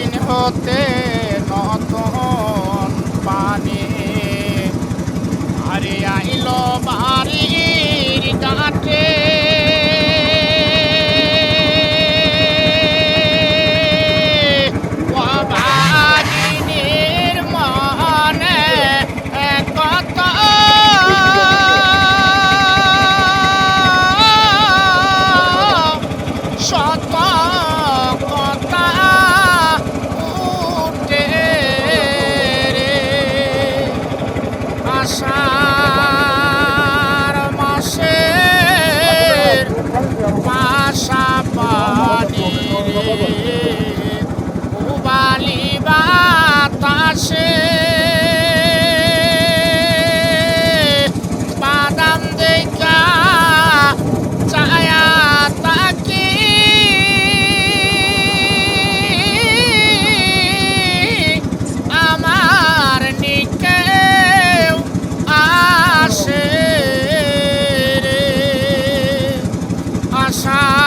দিন হতে আষাঢ় মাসে পাশা পানি বালি বাতাসে time.